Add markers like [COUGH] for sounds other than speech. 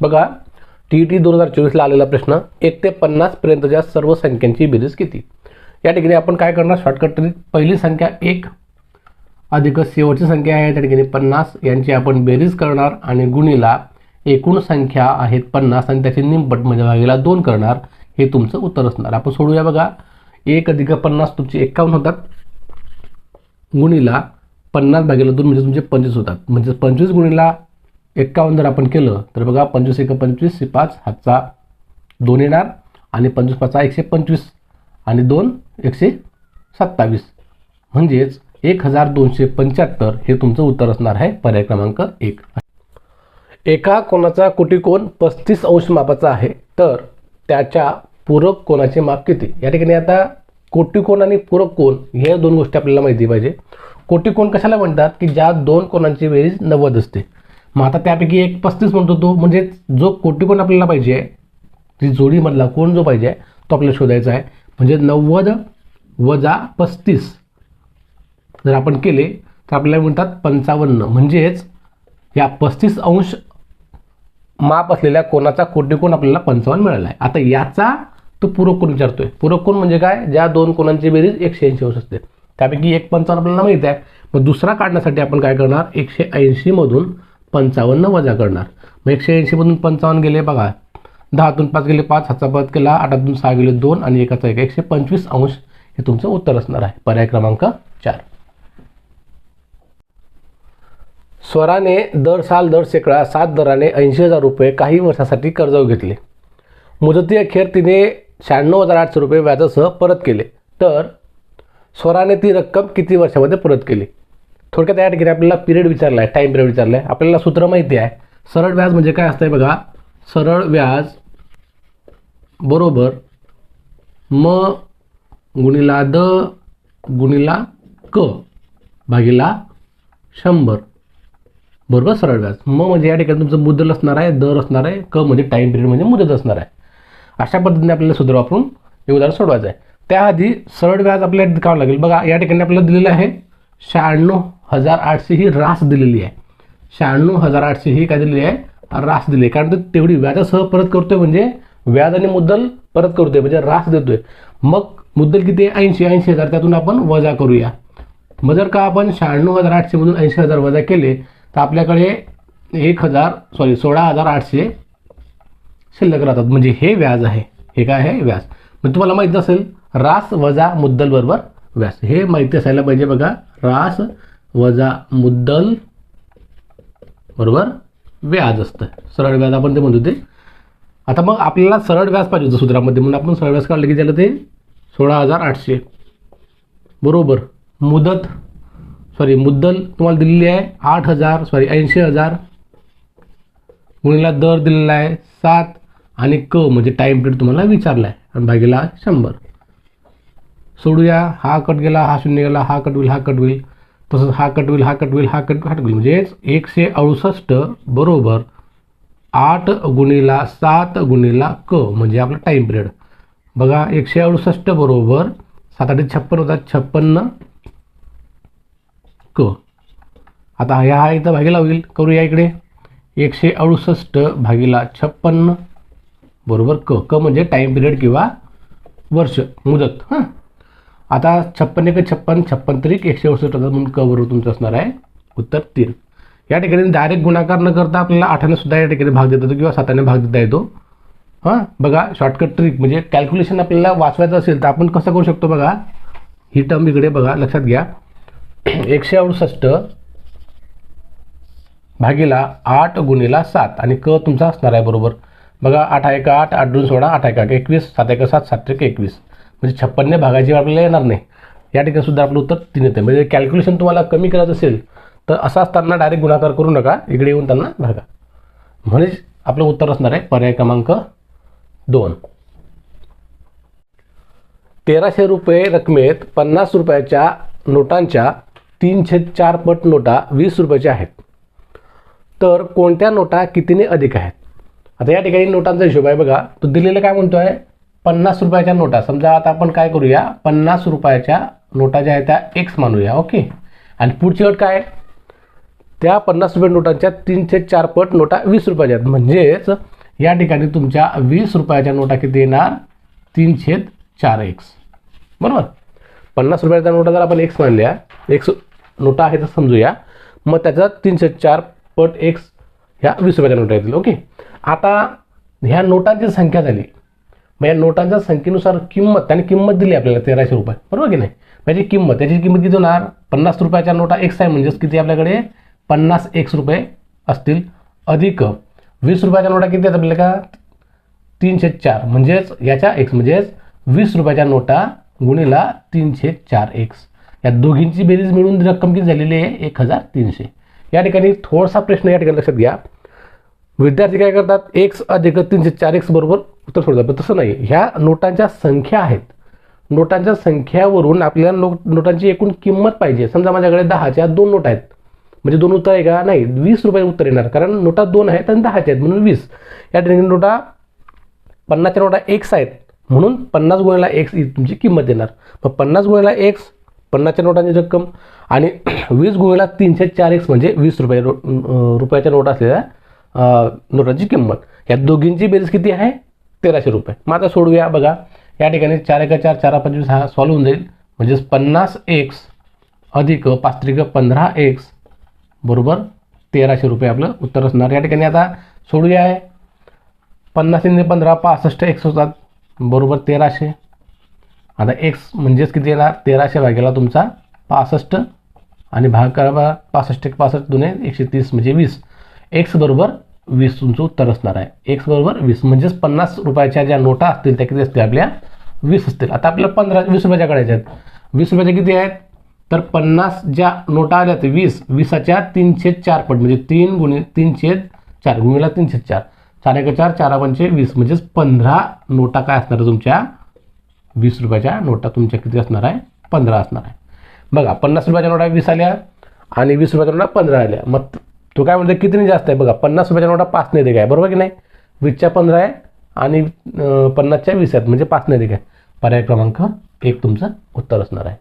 बघा T T दोन हजार चोवीसला आलेला प्रश्न एक ते पन्नासपर्यंतच्या सर्व संख्यांची बेरीज किती? या ठिकाणी आपण काय करणार? शॉर्टकट तरी पहिली संख्या एक अधिक शेवटची संख्या आहे त्या ठिकाणी पन्नास यांची आपण बेरीज करणार आणि गुणीला एकूण संख्या आहेत पन्नास आणि त्याची निमपट म्हणजे भागीला दोन करणार हे तुमचं उत्तर असणार. आपण सोडूया बघा. एक अधिक पन्नास तुमचे एक्कावन्न होतात. गुणीला पन्नास भागीला दोन म्हणजे तुमचे पंचवीस होतात. म्हणजे पंचवीस गुणीला एक्कावन्न जर आपण केलं तर बघा पंचवीस एक पंचवीस पाच हातचा दोन येणार आणि पंचवीस पाचचा एकशे पंचवीस आणि दोन एकशे सत्तावीस. म्हणजेच एक हजार दोनशे पंच्याहत्तर हे तुमचं उत्तर असणार आहे पर्याय क्रमांक एक. एका कोणाचा कोटिकोण पस्तीस अंश मापाचा आहे तर त्याच्या पूरक कोणाचे माप किती? या ठिकाणी आता कोटिकोण आणि पूरक कोण हे दोन गोष्टी आपल्याला माहिती पाहिजे. कोटिकोण कशाला म्हणतात? की ज्या दोन कोणांची बेरीज नव्वद असते. मग आता त्यापैकी एक पस्तीस म्हणतो तो म्हणजे जो कोटिकोण आपल्याला पाहिजे ती जोडीमधला कोण जो पाहिजे तो आपल्याला शोधायचा आहे. म्हणजे नव्वद वजा पस्तीस जर आपण केले तर आपल्याला म्हणतात पंचावन्न. म्हणजेच या पस्तीस अंश माप असलेल्या कोणाचा कोटिकोण आपल्याला पंचावन्न मिळाला आहे. आता याचा तो पूरक कोण विचारतोय. पूरक कोण म्हणजे काय? ज्या दोन कोणांची बेरीज एकशे ऐंशी अंश असते. त्यापैकी एक पंचावन्न आपल्याला माहीत आहे. मग दुसरा काढण्यासाठी आपण काय करणार? एकशे ऐंशीमधून पंचावन्न वजा करणार. मग एकशे ऐंशीमधून पंचावन्न गेले बघा. दहातून पाच गेले पाच हातचा पद केला आठातून सहा गेले दोन आणि एकाचा एक. एकशे पंचवीस अंश हे तुमचं उत्तर असणार आहे. पर्याय क्रमांक चार. स्वराने दर साल दर शेकडा सात दराने ऐंशी हजार रुपये काही वर्षासाठी कर्ज घेतले. मुदती अखेर तिने शहाण्णव हजार आठशे रुपये व्याजासह परत केले. तर स्वराने ती रक्कम किती वर्षामध्ये परत केली? थोडक्यात या ठिकाणी आपल्याला पिरियड विचारला आहे टाईम पिरियड विचारला आहे आपल्याला सूत्र माहिती आहे. सरळ व्याज म्हणजे काय असतंय बघा? सरळ व्याज बरोबर म गुणिला द गुणिला क भागीला शंभर. बरोबर? सरळ व्याज. म म्हणजे या ठिकाणी तुमचं मुद्दल असणार आहे दर असणार आहे क म्हणजे टाईम पिरियड म्हणजे मुदत असणार आहे. अशा पद्धतीने आपल्याला सूत्र वापरून हे उदाहरण सोडवायचं आहे. त्याआधी सरळ व्याज आपल्याला काढावं लागेल. बघा या ठिकाणी आपल्याला दिलेलं आहे शहाण्णव. हजार आठशे ही रास दिलेली आहे. शहाण्णव हजार आठशे ही काय दिलेली आहे? रास दिली आहे. कारण ते तेवढी व्याजासह परत करतोय म्हणजे व्याज आणि मुद्दल परत करतोय म्हणजे रास देतोय. मग मुद्दल किती आहे? ऐंशी ऐंशी हजार. त्यातून आपण वजा करूया. मग जर का आपण शहाण्णव हजार आठशेमधून ऐंशी हजार वजा केले तर आपल्याकडे एक हजार सॉरी सोळा हजार आठशे शिल्लक राहतात. म्हणजे हे व्याज आहे. हे काय आहे? व्याज. मग तुम्हाला माहीत असेल रास वजा मुद्दल बरोबर व्याज. हे माहिती असायला पाहिजे बघा. रास वजा मुद्दल बरोबर? व्याज असतं. सरळ व्याज आपण ते म्हणतो ते. आता मग आपल्याला सरळ व्याज पाहिजे होतं सूत्रामध्ये म्हणून आपण सरळ व्याज काढलं की त्याला ते सोळा हजार आठशे. बरोबर. मुदत सॉरी मुद्दल तुम्हाला दिलेली आहे आठ हजार सॉरी ऐंशी हजार. गुणीला दर दिलेला आहे सात आणि क म्हणजे टाईम पिरियड तुम्हाला विचारला आहे. आणि भागीला शंभर. सोडूया. हा कट गेला हा शून्य गेला हा कट होईल हा कट होईल. तसंच हा कट होईल हा कट होईल हा कट हा होईल. म्हणजेच एकशे अडुसष्ट बरोबर आठ गुणिला सात गुणिला क म्हणजे आपलं टाईम पिरियड बघा एकशे अडुसष्ट बरोबर सात आठ छप्पन होतात छप्पन्न क. आता ह्या हा इथं भागीला होईल. करूया इकडे. एकशे अडुसष्ट भागीला छप्पन्न बरोबर क. क म्हणजे टाईम पिरियड किंवा वर्ष मुदत. हां? आता छप्पन एक छप्पन छप्पन तरी एकशे अडुसष्ट होतात म्हणून कवर तुमचं असणार आहे. उत्तर तीन. या ठिकाणी डायरेक्ट गुणाकार न करता आपल्याला आठाने सुद्धा या ठिकाणी भाग देता येतो किंवा साताने भाग देता येतो. हां बघा शॉर्टकट ट्रिक म्हणजे कॅल्क्युलेशन आपल्याला वाचवायचं असेल तर आपण कसं करू शकतो बघा? ही टर्म इकडे बघा लक्षात घ्या. [CLEARS THROAT] एकशे अडुसष्ट भागीला आठ गुणीला सात आणि क तुमचा असणार आहे बरोबर. बघा आठ एक आठ आठ दोन सोळा आठ एक आठ एकवीस सात एक सात सात एक एकवीस. म्हणजे छप्पन्ने भागाची आपल्याला येणार नाही. या ठिकाणी सुद्धा आपलं उत्तर तीन येतं. म्हणजे कॅल्क्युलेशन तुम्हाला कमी करायचं असेल तर असा असताना डायरेक्ट गुणाकार करू नका. इकडे येऊन त्यांना भागा. म्हणजेच आपलं उत्तर असणार आहे पर्याय क्रमांक दोन. तेराशे रुपये रकमेत पन्नास रुपयाच्या नोटांच्या तीनशे चार पट नोटा वीस रुपयाच्या आहेत. तर कोणत्या नोटा कितीने अधिक आहेत? आता या ठिकाणी नोटांचा हिशोब आहे बघा. तो दिलेलं काय म्हणतो आहे पन्नास रुपयाच्या नोटा. समजा आता आपण काय करूया? पन्नास रुपयाच्या नोटा ज्या आहेत त्या एक्स मानूया ओके? आणि पुढची अट काय? त्या पन्नास रुपये नोटांच्या तीनशे चार पट नोटा वीस रुपयाच्या आहेत. म्हणजेच या ठिकाणी तुमच्या वीस रुपयाच्या नोटा किती येणार? तीनशे चार एक्स बरोबर? पन्नास रुपयाच्या नोटा जर आपण एक्स मानल्या एक्स नोटा आहे तर समजूया मग त्याचा तीनशे चार पट एक्स ह्या वीस रुपयाच्या नोटा येतील ओके? आता ह्या नोटांची संख्या झाली. मग या नोटांच्या संख्येनुसार किंमत त्याने किंमत दिली आपल्याला तेराशे रुपये. बरोबर की नाही? म्हणजे किंमत त्याची किंमत किती होणार? पन्नास रुपयाच्या नोटा एक्स आहे म्हणजेच किती आपल्याकडे? पन्नास एक्स रुपये असतील. अधिक वीस रुपयाच्या नोटा किती आहेत आपल्याला का? तीनशे चार. म्हणजेच याच्या एक्स म्हणजेच वीस रुपयाच्या नोटा गुणिला तीनशे चार एक्स या दोघींची बेरीज मिळून रक्कम किती झालेली आहे? एक हजार तीनशे. या ठिकाणी थोडासा प्रश्न या ठिकाणी लक्षात घ्या. विद्यार्थी काय करतात? एक्स अधिक तीनशे चार एक्स बरोबर उत्तर सोडतात. पण तसं नाही ह्या नोटांच्या संख्या आहेत. नोटांच्या संख्यावरून आपल्याला नो नोटांची एकूण किंमत पाहिजे. समजा माझ्याकडे दहाच्या दोन नोट आहेत. म्हणजे दोन उत्तर आहे का? नाही. वीस रुपये उत्तर येणार. कारण नोटा दोन आहेत आणि दहाच्या आहेत. म्हणून वीस. या ठिकाणी नोटा पन्नासच्या नोटा एक्स आहेत. म्हणून पन्नास गुणिला एक्स ही तुमची किंमत येणार मग पन्नास गुणिला एक्स पन्नासच्या नोटांची रक्कम आणि [CLEARS THROAT] वीस गुणिला तीनशे चार एक्स म्हणजे वीस रुपये रो रुपयाच्या नोटा असलेल्या नोटांची किंमत. या दोघींची बेरीज किती आहे? तेराशे रुपये. मग आता सोडूया बघा. या ठिकाणी चार एका चार चार पंचवीस हा सॉल्व होऊन जाईल. म्हणजेच पन्नास एक्स अधिक पाच त्रिक पंधरा एक्स बरोबर तेराशे रुपये आपलं उत्तर असणार. या ठिकाणी आता सोडूया. आहे पन्नास इंने पंधरा पासष्ट एक्स होतात. बरोबर तेराशे. आता एक्स म्हणजेच किती येणार? तेराशे भागेला तुमचा पासष्ट. आणि भाग करा बा पासष्ट एक पासष्ट दोन्ही एकशे तीस म्हणजे वीस. एक्स बरोबर वीस तुमचं उत्तर असणार आहे. एक्स बरोबर वीस. म्हणजेच पन्नास रुपयाच्या ज्या नोटा असतील त्या किती असतील? आपल्या वीस असतील. आता आपल्याला पंधरा वीस रुपयाच्या काढायच्या आहेत. वीस रुपयाच्या किती आहेत? तर पन्नास ज्या नोटा आल्या आहेत वीस. वीसाच्या तीनशे चार पट. म्हणजे तीन गुणि तीनशे चार. गुणिला तीनशे चार. चार एक चार चार पंचे वीस. म्हणजेच पंधरा नोटा काय असणार आहे तुमच्या? वीस रुपयाच्या नोटा तुमच्या किती असणार आहे? पंधरा असणार आहे. बघा पन्नास रुपयाच्या नोटा वीस आल्या आणि वीस रुपयाच्या नोटा पंधरा आल्या. मग तो काय म्हणतो कितीने जास्त आहे? बघा पन्नास रुपयाच्या नोटा पाच नाही दे काय बरोबर की नाही? वीसच्या पंधरा आहे आणि पन्नासच्या वीस आहेत म्हणजे पाच नाही दे काय पर्याय क्रमांक एक तुमचं उत्तर असणार आहे.